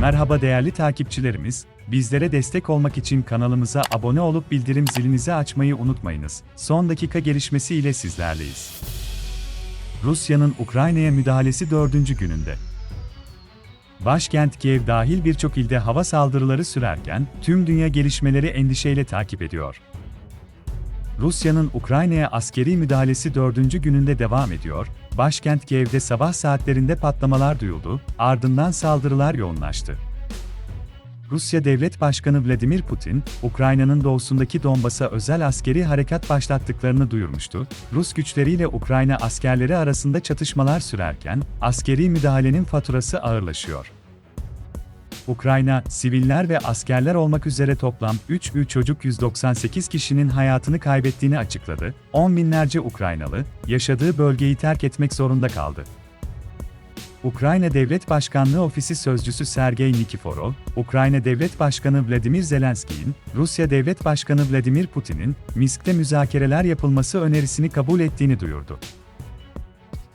Merhaba değerli takipçilerimiz, bizlere destek olmak için kanalımıza abone olup bildirim zilinizi açmayı unutmayınız. Son dakika gelişmesi ile sizlerleyiz. Rusya'nın Ukrayna'ya müdahalesi dördüncü gününde. Başkent Kiev dahil birçok ilde hava saldırıları sürerken, tüm dünya gelişmeleri endişeyle takip ediyor. Rusya'nın Ukrayna'ya askeri müdahalesi dördüncü gününde devam ediyor, başkent Kiev'de sabah saatlerinde patlamalar duyuldu, ardından saldırılar yoğunlaştı. Rusya Devlet Başkanı Vladimir Putin, Ukrayna'nın doğusundaki Donbas'a özel askeri harekat başlattıklarını duyurmuştu. Rus güçleriyle Ukrayna askerleri arasında çatışmalar sürerken, askeri müdahalenin faturası ağırlaşıyor. Ukrayna, siviller ve askerler olmak üzere toplam 3 ü çocuk 198 kişinin hayatını kaybettiğini açıkladı. On binlerce Ukraynalı, yaşadığı bölgeyi terk etmek zorunda kaldı. Ukrayna Devlet Başkanlığı Ofisi Sözcüsü Sergey Nikiforov, Ukrayna Devlet Başkanı Vladimir Zelenski'nin, Rusya Devlet Başkanı Vladimir Putin'in, Minsk'te müzakereler yapılması önerisini kabul ettiğini duyurdu.